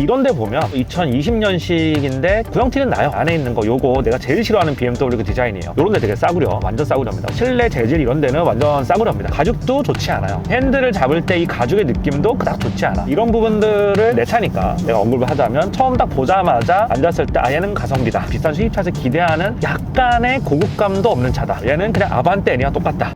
이런 데 보면 2020년식인데 구형티는 나요. 안에 있는 거 요거 내가 제일 싫어하는 BMW 그 디자인이에요. 요런 데 되게 싸구려. 완전 싸구려입니다. 실내 재질 이런 데는 완전 싸구려입니다. 가죽도 좋지 않아요. 핸들을 잡을 때 이 가죽의 느낌도 그닥 좋지 않아. 이런 부분들을 내 차니까 내가 언급을 하자면 처음 딱 보자마자 앉았을 때 아 얘는 가성비다. 비싼 수입차에서 기대하는 약간의 고급감도 없는 차다. 얘는 그냥 아반떼 N이랑 똑같다.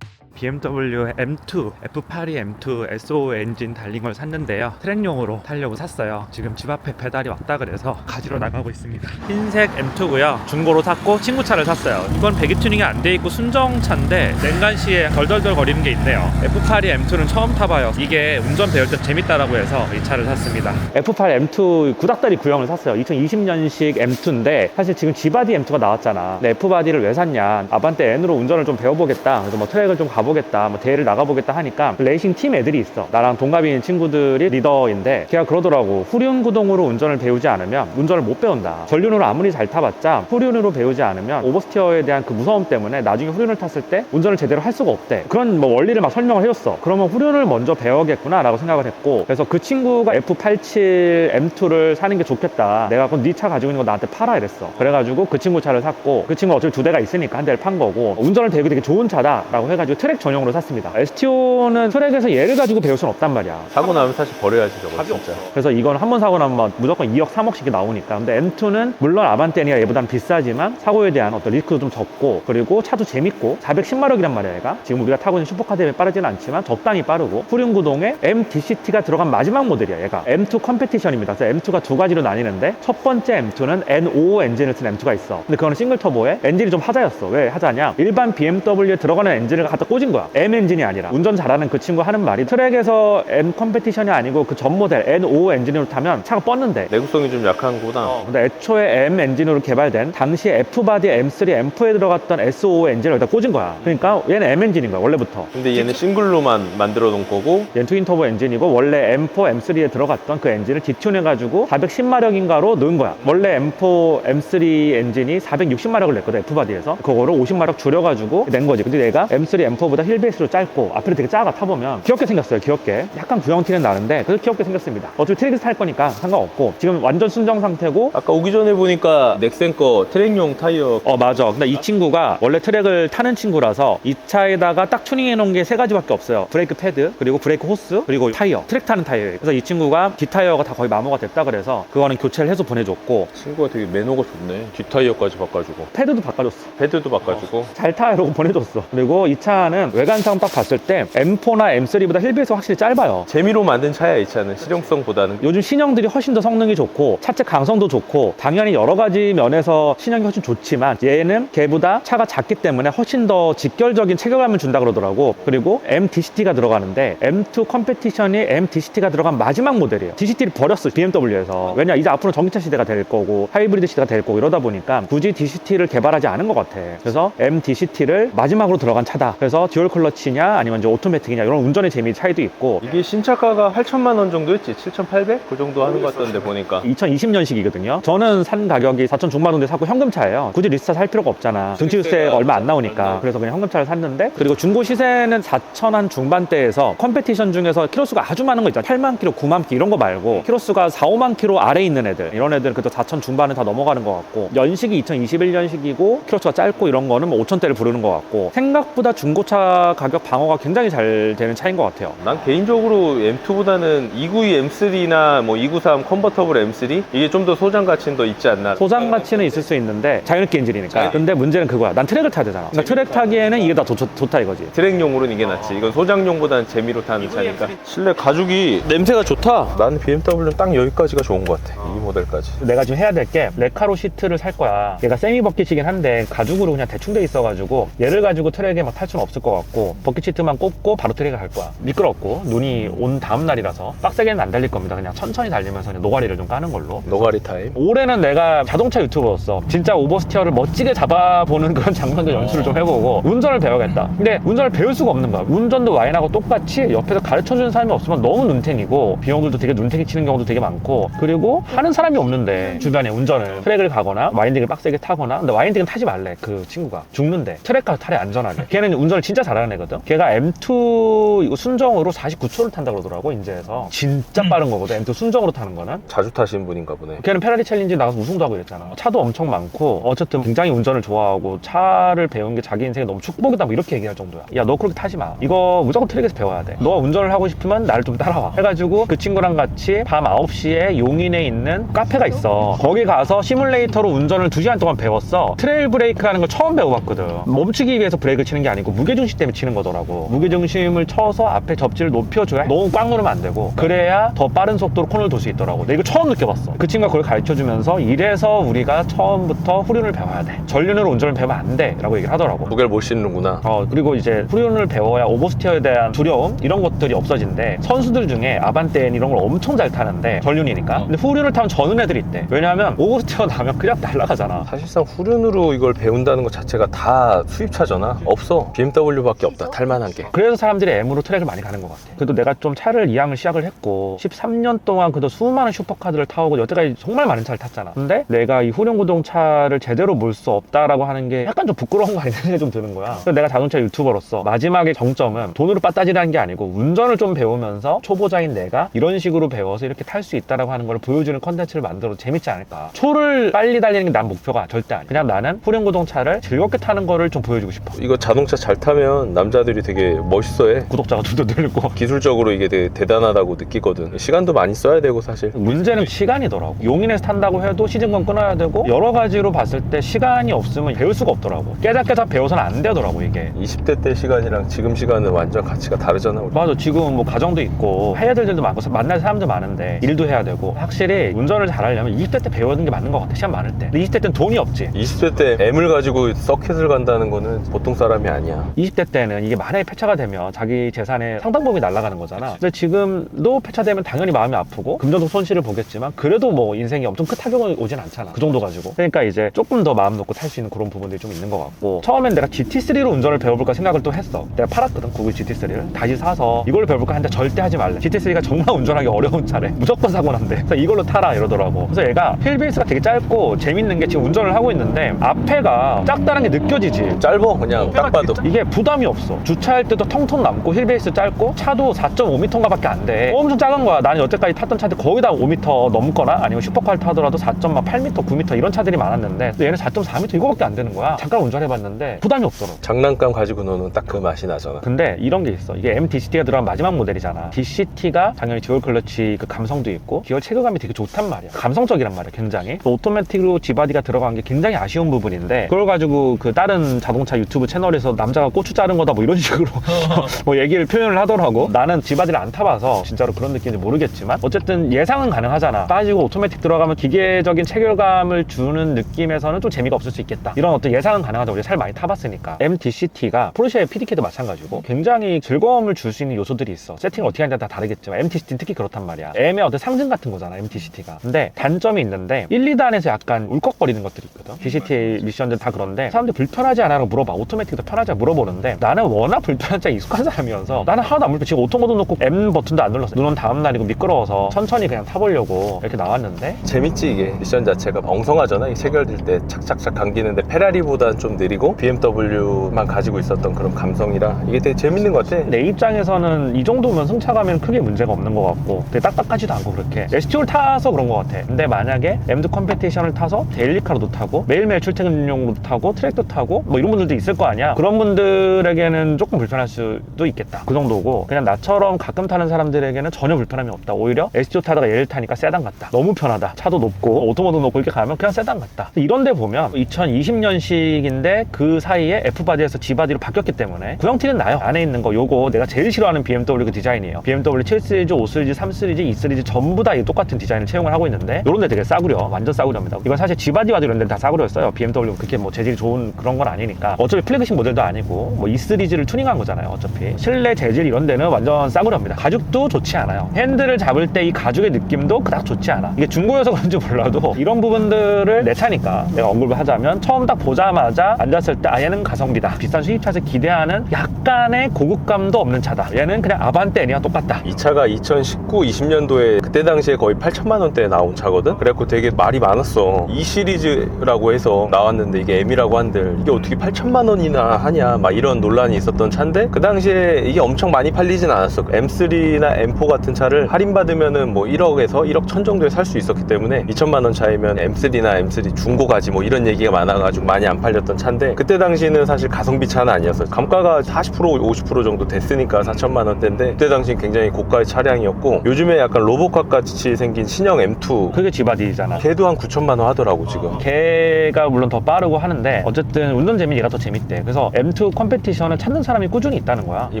BMW M2, F82 M2 SO 엔진 달린 걸 샀는데요. 트랙용으로 타려고 샀어요. 지금 집 앞에 배달이 왔다 그래서 가지러 나가고 있습니다. 흰색 M2고요. 중고로 샀고 친구 차를 샀어요. 이건 배기 튜닝이 안 돼 있고 순정차인데 냉간 시에 덜덜덜 거리는 게 있네요. F82 M2는 처음 타봐요. 이게 운전 배울 때 재밌다라고 해서 이 차를 샀습니다. F8 M2 구닥다리 구형을 샀어요. 2020년식 M2인데 사실 지금 G바디 M2가 나왔잖아. F바디를 왜 샀냐? 아반떼 N으로 운전을 좀 배워보겠다. 그래서 뭐 트랙을 좀 가보 겠다. 뭐 대회를 나가보겠다 하니까 레이싱 팀 애들이 있어. 나랑 동갑인 친구들이 리더인데 걔가 그러더라고. 후륜 구동으로 운전을 배우지 않으면 운전을 못 배운다. 전륜으로 아무리 잘 타봤자 후륜으로 배우지 않으면 오버스티어에 대한 그 무서움 때문에 나중에 후륜을 탔을 때 운전을 제대로 할 수가 없대. 그런 뭐 원리를 막 설명을 해줬어. 그러면 후륜을 먼저 배워야겠구나 라고 생각을 했고 그래서 그 친구가 F87 M2를 사는 게 좋겠다. 내가 그럼 네 차 가지고 있는 거 나한테 팔아 이랬어. 그래가지고 그 친구 차를 샀고 그 친구 어차피 두 대가 있으니까 한 대를 판 거고 운전을 배우기 되게 좋은 차다 라고 해가지고 트랙 전용으로 샀습니다. STO는 트랙에서 얘를 가지고 배울 수는 없단 말이야. 사고 나면 사실 버려야지 저거 진짜. 그래서 이건 한 번 사고 나면 막 무조건 2억, 3억씩이 나오니까. 근데 M2는 물론 아반떼니가 얘보단 비싸지만 사고에 대한 어떤 리스크도 좀 적고 그리고 차도 재밌고 410마력이란 말이야 얘가. 지금 우리가 타고 있는 슈퍼카 대비 빠르지는 않지만 적당히 빠르고 후륜 구동에 MDCT가 들어간 마지막 모델이야 얘가. M2 컴페티션입니다. 그래서 M2가 두 가지로 나뉘는데 첫 번째 M2는 N55 엔진을 쓴 M2가 있어. 근데 그거는 싱글 터보에 엔진이 좀 하자였어. 왜 하자냐? 일반 BMW에 들어가는 엔진을 갖다 꽂은 거야. M 엔진이 아니라. 운전 잘하는 그 친구 하는 말이 트랙에서 M 컴페티션이 아니고 그 전 모델 N55 엔진으로 타면 차가 뻗는데 내구성이 좀 약한 거구나. 어, 근데 애초에 M 엔진으로 개발된 당시 F바디 M3, M4에 들어갔던 S55 엔진을 여기다 꽂은 거야. 그러니까 얘는 M 엔진인 거야, 원래부터. 근데 얘는 싱글로만 만들어 놓은 거고 얘는 트윈 터보 엔진이고 원래 M4, M3에 들어갔던 그 엔진을 디튠해가지고 410마력인가로 넣은 거야. 원래 M4, M3 엔진이 460마력을 냈거든 F바디에서. 그거를 50마력 줄여가지고 낸 거지. 근데 얘가 M3, M4보다 휠베이스로 짧고 앞으로 되게 작아 타보면 귀엽게 생겼어요. 귀엽게. 약간 구형티는 나는데 그래도 귀엽게 생겼습니다. 어차피 트랙에서 탈 거니까 상관없고 지금 완전 순정 상태고 아까 오기 전에 보니까 넥센 거 트랙용 타이어. 어 맞아. 근데 이 친구가 원래 트랙을 타는 친구라서 이 차에다가 딱 튜닝해 놓은 게 세 가지밖에 없어요. 브레이크 패드 그리고 브레이크 호스 그리고 타이어. 트랙 타는 타이어예요 그래서 이 친구가 뒷타이어가 다 거의 마모가 됐다 그래서 그거는 교체를 해서 보내줬고 친구가 되게 매너가 좋네. 뒷타이어까지 바꿔주고. 패드도 바꿔줬어. 패드도 바꿔주고. 잘타 이러고 보내줬어. 그리고 이 차는 외관상 딱 봤을 때 M4나 M3보다 힐베이스가 확실히 짧아요. 재미로 만든 차야 이 차는 실용성보다는 요즘 신형들이 훨씬 더 성능이 좋고 차체 강성도 좋고 당연히 여러 가지 면에서 신형이 훨씬 좋지만 얘는 걔보다 차가 작기 때문에 훨씬 더 직결적인 체결감을 준다 그러더라고. 그리고 MDCT가 들어가는데 M2 컴페티션이 MDCT가 들어간 마지막 모델이에요. DCT를 버렸어 BMW에서. 왜냐 이제 앞으로 전기차 시대가 될 거고 하이브리드 시대가 될 거고 이러다 보니까 굳이 DCT를 개발하지 않은 것 같아. 그래서 MDCT를 마지막으로 들어간 차다. 그래서 듀얼 클러치냐 아니면 이제 오토매틱이냐 이런 운전의 재미 차이도 있고 이게 신차가가 8천만 원 정도였지 7,800? 그 정도 하는 것 같던데 보니까 2020년식이거든요. 저는 산 가격이 4천 중반 정도에 사고 현금차예요. 굳이 리스타 살 필요가 없잖아. 등치세가 얼마 안 나오니까. 그래서 그냥 현금차를 샀는데 그리고 중고 시세는 4천 한 중반대에서 컴페티션 중에서 키로수가 아주 많은 거 있잖아. 8만 킬로, 9만 킬로 이런 거 말고 키로수가 4, 5만 킬로 아래 있는 애들 이런 애들은 그래도 4천 중반은 다 넘어가는 것 같고 연식이 2021년식이고 키로수가 짧고 이런 거는 뭐 5천대를 부르는 것 같고 생각보다 중고차 가격 방어가 굉장히 잘 되는 차인 것 같아요. 난 개인적으로 M2보다는 292 M3나 뭐 293 컨버터블 M3 이게 좀 더 소장 가치는 더 있지 않나 소장 가치는 있을 수 있는데 자연스럽게 엔진이니까. 근데 문제는 그거야. 난 트랙을 타야 되잖아. 그러니까 트랙 타기에는 이게 더 좋, 좋다 이거지. 트랙용으로는 이게 낫지 이건 소장용보다는 재미로 타는 차니까 실내 가죽이 냄새가 좋다 나는 BMW는 딱 여기까지가 좋은 것 같아 이 모델까지 내가 지금 해야 될 게 레카로 시트를 살 거야. 얘가 세미 버킷이긴 한데 가죽으로 그냥 대충 돼 있어가지고 얘를 가지고 트랙에 막 탈 수는 없을 것 같고 버킷 시트만 꽂고 바로 트랙에 갈 거야. 미끄럽고 눈이 온 다음 날이라서 빡세게는 안 달릴 겁니다. 그냥 천천히 달리면서 그냥 노가리를 좀 까는 걸로. 노가리 타임 올해는 내가 자동차 유튜버였어. 진짜 오버스티어를 멋지게 잡아보는 그런 장면도 연출을 좀 해보고 운전을 배워야겠다. 근데 운전을 배울 수가 없는 거야. 운전도 와인하고 똑같이 옆에서 가르쳐주는 사람이 없으면 너무 눈탱이고 비용들도 되게 눈탱이 치는 경우도 되게 많고 그리고 하는 사람이 없는데 주변에 운전을 트랙을 가거나 와인딩을 빡세게 타거나 근데 와인딩은 타지 말래 그 친구가 죽는데 트랙 가서 타래 안전하게 걔는 운전을 진짜 진짜 잘하는 애거든. 걔가 M2 이거 순정으로 49초를 탄다 그러더라고 인제에서. 진짜 빠른 거거든. M2 순정으로 타는 거는. 자주 타시는 분인가 보네. 걔는 페라리 챌린지 나가서 우승도 하고 이랬잖아. 차도 엄청 많고 어쨌든 굉장히 운전을 좋아하고 차를 배운 게 자기 인생에 너무 축복이다 뭐 이렇게 얘기할 정도야. 야 너 그렇게 타지 마. 이거 무조건 트랙에서 배워야 돼. 너 운전을 하고 싶으면 나를 좀 따라와. 해가지고 그 친구랑 같이 밤 9시에 용인에 있는 카페가 있어. 거기 가서 시뮬레이터로 운전을 2시간 동안 배웠어. 트레일 브레이크라는 걸 처음 배워봤거든. 멈추기 위해서 브레이크 치는 게 아니고 무게중심 때문에 치는 거더라고. 무게중심을 쳐서 앞에 접지를 높여줘야 너무 꽉 누르면 안 되고 그래야 더 빠른 속도로 코너를 돌 수 있더라고. 근데 이거 처음 느껴봤어. 그 친구가 그걸 가르쳐주면서 이래서 우리가 처음부터 후륜을 배워야 돼. 전륜으로 운전을 배우면 안 돼. 라고 얘기를 하더라고. 무게를 못 싣는구나. 어 그리고 이제 후륜을 배워야 오버스티어에 대한 두려움 이런 것들이 없어진대 선수들 중에 아반떼는 이런 걸 엄청 잘 타는데 전륜이니까 근데 후륜을 타면 저는 애들이 있대 왜냐하면 오버스티어 나면 그냥 날아가잖아 사실상 후륜으로 이걸 배운다는 것 자체가 다 수입차잖아. 없어. BMW 밖에 없다. 탈만한 게. 그래서 사람들이 M으로 트랙을 많이 가는 것 같아. 그래도 내가 좀 차를 이왕을 시작을 했고 13년 동안 그래도 수많은 슈퍼카들을 타오고 여태까지 정말 많은 차를 탔잖아. 근데 내가 이 후륜 구동차를 제대로 몰 수 없다라고 하는 게 약간 좀 부끄러운 거 아니냐 생각이 좀 드는 거야. 그래서 내가 자동차 유튜버로서 마지막에 정점은 돈으로 빠따지라는 게 아니고 운전을 좀 배우면서 초보자인 내가 이런 식으로 배워서 이렇게 탈 수 있다라고 하는 걸 보여주는 컨텐츠를 만들어도 재밌지 않을까. 초를 빨리 달리는 게 난 목표가 절대 아니야. 그냥 나는 후륜 구동차를 즐겁게 타는 거를 좀 보여주고 싶어. 이거 자동차 잘 타면 남자들이 되게 멋있어해. 구독자가 둘도 늘고 기술적으로 이게 되게 대단하다고 느끼거든. 시간도 많이 써야 되고 사실. 문제는 시간이더라고. 용인에서 탄다고 해도 시즌권 끊어야 되고 여러 가지로 봤을 때 시간이 없으면 배울 수가 없더라고. 깨작깨작 배워서는 안 되더라고 이게. 20대 때 시간이랑 지금 시간은 완전 가치가 다르잖아. 우리. 맞아 지금은 뭐 가정도 있고 해외들도 많고 만날 사람도 많은데 일도 해야 되고 확실히 운전을 잘하려면 20대 때 배우는 게 맞는 것 같아 시간 많을 때 근데 20대 때는 돈이 없지 20대 때 M을 가지고 서킷을 간다는 거는 보통 사람이 아니야. 20대 때는 이게 만약에 폐차가 되면 자기 재산의 상당 부분이 날아가는 거잖아. 근데 지금도 폐차되면 당연히 마음이 아프고 금전적 손실을 보겠지만 그래도 뭐 인생이 엄청 큰 타격은 오진 않잖아. 그 정도 가지고. 그러니까 이제 조금 더 마음 놓고 탈 수 있는 그런 부분들이 좀 있는 것 같고 처음엔 내가 GT3로 운전을 배워볼까 생각을 또 했어. 내가 팔았거든 구글 GT3를 다시 사서 이걸 배워볼까 했는데 절대 하지 말래. GT3가 정말 운전하기 어려운 차래. 무조건 사고 난대. 그래서 이걸로 타라 이러더라고. 그래서 얘가 휠베이스가 되게 짧고 재밌는 게 지금 운전을 하고 있는데 앞에가 작다는 게 느껴지지. 짧어 그냥 딱 봐도. 이게 부담이 없어. 주차할 때도 텅텅 남고 힐베이스 짧고 차도 4.5m인가 밖에 안 돼. 엄청 작은 거야. 나는 여태까지 탔던 차들 거의 다 5m 넘거나 아니면 슈퍼카를 타더라도 4.8m, 9m 이런 차들이 많았는데 얘는 4.4m 이거밖에 안 되는 거야. 잠깐 운전해봤는데 부담이 없더라고. 장난감 가지고 노는 딱 그 맛이 나잖아. 근데 이런 게 있어. 이게 MDCT가 들어간 마지막 모델이잖아. DCT가 당연히 듀얼 클러치 그 감성도 있고 기어 체급감이 되게 좋단 말이야. 감성적이란 말이야, 굉장히. 또 오토매틱으로 G바디가 들어간 게 굉장히 아쉬운 부분인데 그걸 가지고 그 다른 자동차 유튜브 채널에서 남자가 고추 자른 거다 뭐 이런 식으로 뭐 얘기를 표현을 하더라고. 나는 G바디를 안 타봐서 진짜로 그런 느낌인지 모르겠지만 어쨌든 예상은 가능하잖아. 빠지고 오토매틱 들어가면 기계적인 체결감을 주는 느낌에서는 좀 재미가 없을 수 있겠다. 이런 어떤 예상은 가능하죠. 우리 잘 많이 타봤으니까. MTCT가 포르쉐 PDK도 마찬가지고 굉장히 즐거움을 줄 수 있는 요소들이 있어. 세팅을 어떻게 하느냐 다 다르겠지만 MTCT는 특히 그렇단 말이야. M의 어떤 상징 같은 거잖아. MTCT가. 근데 단점이 있는데 1, 2단에서 약간 울컥거리는 것들이 있거든. DCT 미션들 다 그런데 사람들이 불편하지 않아? 라고 물어봐. 오토매틱도 편하지 않아? 물어보는데 나는 워낙 불편한 차 익숙한 사람이어서 나는 하나도 안 불편. 지금 오토모드 놓고 M 버튼도 안 눌렀어. 눈온 다음 날이고 미끄러워서 천천히 그냥 타보려고 이렇게 나왔는데 재밌지 이게. 미션 자체가 엉성하잖아 이 체결될 때. 착착착 감기는데 페라리보다 좀 느리고 BMW만 가지고 있었던 그런 감성이라 이게 되게 재밌는 것 같아. 내 입장에서는 이 정도면 승차감에는 크게 문제가 없는 것 같고 되게 딱딱하지도 않고 그렇게. STO를 타서 그런 것 같아. 근데 만약에 M2 컴페티션을 타서 데일리카로도 타고 매일매일 출퇴근용으로도 타고 트랙도 타고 뭐 이런 분들도 있을 거 아니야. 그런 분들 에게는 조금 불편할 수도 있겠다. 그 정도고 그냥 나처럼 가끔 타는 사람들에게는 전혀 불편함이 없다. 오히려 STO 타다가 얘를 타니까 세단 같다. 너무 편하다. 차도 높고 오토모드 높고 이렇게 가면 그냥 세단 같다. 이런 데 보면 2020년식인데 그 사이에 F바디에서 G바디로 바뀌었기 때문에 구형티는 나요. 안에 있는 거. 요거 내가 제일 싫어하는 BMW 그 디자인이에요. BMW 7 시리즈, 5 시리즈, 3 시리즈, 2 시리즈 전부 다이 똑같은 디자인을 채용을 하고 있는데 요런 데 되게 싸구려. 완전 싸구려입니다. 이건 사실 G바디와도 이런 데는 다 싸구려였어요. BMW 그렇게 뭐 재질이 좋은 그런 건 아니니까. 어차피 플래그십 모델도 아니고 뭐 2시리즈를 튜닝한 거잖아요 어차피. 실내 재질 이런 데는 완전 싸구려입니다. 가죽도 좋지 않아요. 핸들을 잡을 때 이 가죽의 느낌도 그닥 좋지 않아. 이게 중고여서 그런지 몰라도 이런 부분들을 내 차니까 내가 언급을 하자면 처음 딱 보자마자 앉았을 때 아 얘는 가성비다. 비싼 수입차에서 기대하는 약간의 고급감도 없는 차다. 얘는 그냥 아반떼 애니와 똑같다. 이 차가 2019, 20년도에 그때 당시에 거의 8천만 원대에 나온 차거든. 그래갖고 되게 말이 많았어. 이 시리즈라고 해서 나왔는데 이게 M이라고 한들 이게 어떻게 8천만 원이나 하냐? 막 이런 이런 논란이 있었던 차인데 그 당시에 이게 엄청 많이 팔리진 않았어. M3나 M4 같은 차를 할인받으면은 뭐 1억에서 1억 천 정도에 살 수 있었기 때문에 2천만 원 차이면 M3나 M3 중고 가지 뭐 이런 얘기가 많아가지고 많이 안 팔렸던 차인데 그때 당시는 사실 가성비 차는 아니었어요. 감가가 40% 50% 정도 됐으니까 4천만 원대인데 그때 당시 굉장히 고가의 차량이었고 요즘에 약간 로보캅 같이 생긴 신형 M2 그게 지바디잖아. 걔도 한 9천만 원 하더라고 지금. 걔가 물론 더 빠르고 하는데 어쨌든 운전 재미 얘가 더 재밌대. 그래서 M2 컴 페티션을 찾는 사람이 꾸준히 있다는 거야. 이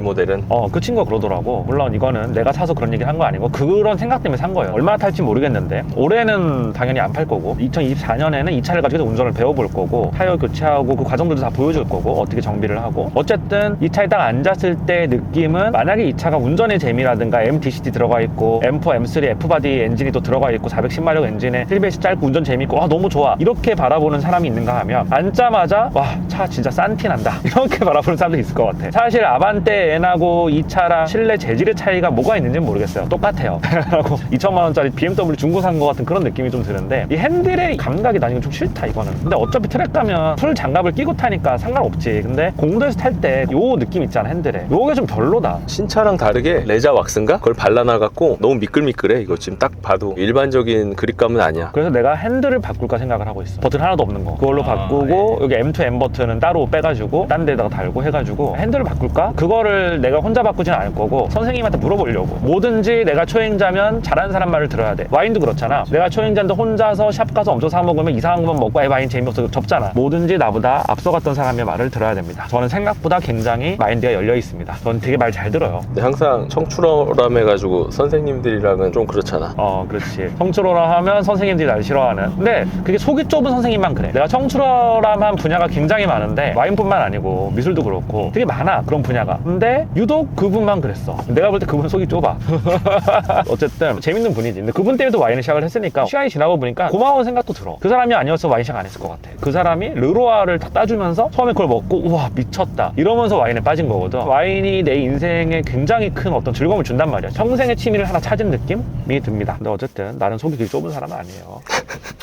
모델은 어, 그 친구가 그러더라고. 물론 이거는 내가 사서 그런 얘기를 한 거 아니고 그런 생각 때문에 산 거예요. 얼마나 탈지 모르겠는데 올해는 당연히 안 팔 거고 2024년에는 이 차를 가지고 운전을 배워볼 거고 타이어 교체하고 그 과정들도 다 보여줄 거고 어떻게 정비를 하고 어쨌든 이 차에 딱 앉았을 때 느낌은 만약에 이 차가 운전의 재미라든가 MDCT 들어가 있고 M4, M3 F바디 엔진이 또 들어가 있고 410마력 엔진에 힐베이스 짧고 운전 재밌고 아 너무 좋아 이렇게 바라보는 사람이 있는가 하면 앉자마자 와 차 진짜 싼 티 난다 이렇게 바라보는 사람도 있을 것 같아. 사실 아반떼 N하고 이 차랑 실내 재질의 차이가 뭐가 있는지는 모르겠어요. 똑같아요. 라고. 2천만 원짜리 BMW 중고 산 것 같은 그런 느낌이 좀 드는데 이 핸들의 감각이 난 이건 좀 싫다 이거는. 근데 어차피 트랙 가면 풀 장갑을 끼고 타니까 상관없지. 근데 공도에서 탈 때 요 느낌 있잖아 핸들에. 요게 좀 별로다. 신차랑 다르게 레자 왁스인가? 그걸 발라놔갖고 너무 미끌미끌해. 이거 지금 딱 봐도 일반적인 그립감은 아니야. 그래서 내가 핸들을 바꿀까 생각을 하고 있어. 버튼 하나도 없는 거. 그걸로 아, 바꾸고 여기 M2 M 버튼은 따로 빼가지고 딴 데다가 달고 해가지고 핸들을 바꿀까? 그거를 내가 혼자 바꾸진 않을 거고 선생님한테 물어보려고. 뭐든지 내가 초행자면 잘하는 사람 말을 들어야 돼. 와인도 그렇잖아. 내가 초행자인데 혼자서 샵 가서 엄청 사 먹으면 이상한 것만 먹고 에 와인 재미없어 접잖아. 뭐든지 나보다 앞서갔던 사람의 말을 들어야 됩니다. 저는 생각보다 굉장히 마인드가 열려 있습니다. 저는 되게 말 잘 들어요. 근데 항상 청출어람 해가지고 선생님들이랑은 좀 그렇잖아 어, 그렇지. 청출어람 하면 선생님들이 날 싫어하는. 근데 그게 속이 좁은 선생님만 그래. 내가 청출어람 한 분야가 굉장히 많은데 와인뿐만 아니고 미술도 그렇고 되게 많아 그런 분야가. 근데 유독 그분만 그랬어. 내가 볼 때 그분 속이 좁아. 어쨌든 재밌는 분이지. 근데 그분 때문에 와인을 시작을 했으니까 시간이 지나고 보니까 고마운 생각도 들어. 그 사람이 아니었어 와인 시작 안 했을 것 같아. 그 사람이 르로아를 딱 따주면서 처음에 그걸 먹고 우와 미쳤다 이러면서 와인에 빠진 거거든. 와인이 내 인생에 굉장히 큰 어떤 즐거움을 준단 말이야. 평생의 취미를 하나 찾은 느낌이 듭니다. 근데 어쨌든 나는 속이 그렇게 좁은 사람은 아니에요.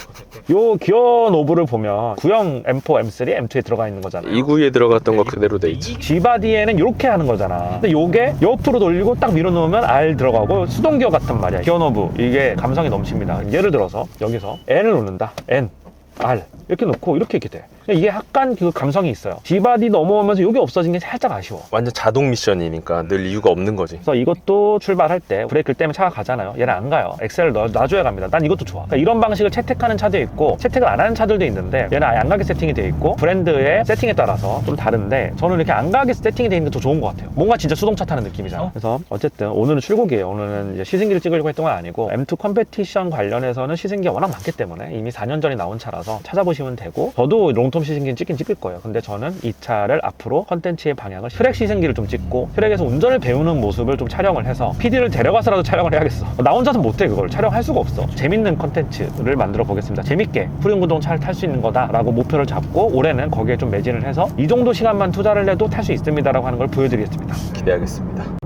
요 기어 노브를 보면 구형 M4, M3, M2에 들어가 있는 거잖아. 2구에 들어갔던 거 그대로 돼 있지 G바디에는 이렇게 하는 거잖아. 근데 요게 옆으로 돌리고 딱 밀어 놓으면 R 들어가고 수동 기어 같단 말이야. 기어 노브 이게 감성이 넘칩니다. 예를 들어서 여기서 N을 놓는다. N, R 이렇게 놓고 이렇게 이렇게 돼. 이게 약간 그 감성이 있어요. G바디 넘어오면서 요게 없어진 게 살짝 아쉬워. 완전 자동 미션이니까 늘 이유가 없는 거지 그래서 이것도 출발할 때 브레이크를 떼면 차가 가잖아요. 얘는 안 가요. 엑셀을 넣, 놔줘야 갑니다. 난 이것도 좋아. 그러니까 이런 방식을 채택하는 차도 있고 채택을 안 하는 차들도 있는데 얘는 아예 안 가게 세팅이 돼 있고 브랜드의 세팅에 따라서 좀 다른데 저는 이렇게 안 가게 세팅이 돼 있는 게 더 좋은 것 같아요. 뭔가 진짜 수동차 타는 느낌이잖아. 그래서 어쨌든 오늘은 출국이에요. 오늘은 이제 시승기를 찍으려고 했던 건 아니고 M2 컴페티션 관련해서는 시승기가 워낙 많기 때문에 이미 4년 전에 나온 차라서 찾아보시면 되고 저도 롱텀 시승기는 찍긴 찍을 거예요. 근데 저는 이 차를 앞으로 컨텐츠의 방향을 트랙 시승기를 좀 찍고 트랙에서 운전을 배우는 모습을 좀 촬영을 해서 PD를 데려가서라도 촬영을 해야겠어. 나 혼자서 못해 그걸 촬영할 수가 없어. 재밌는 컨텐츠를 만들어 보겠습니다. 재밌게 후륜구동 차를 탈 수 있는 거다라고 목표를 잡고 올해는 거기에 좀 매진을 해서 이 정도 시간만 투자를 해도 탈 수 있습니다라고 하는 걸 보여드리겠습니다. 기대하겠습니다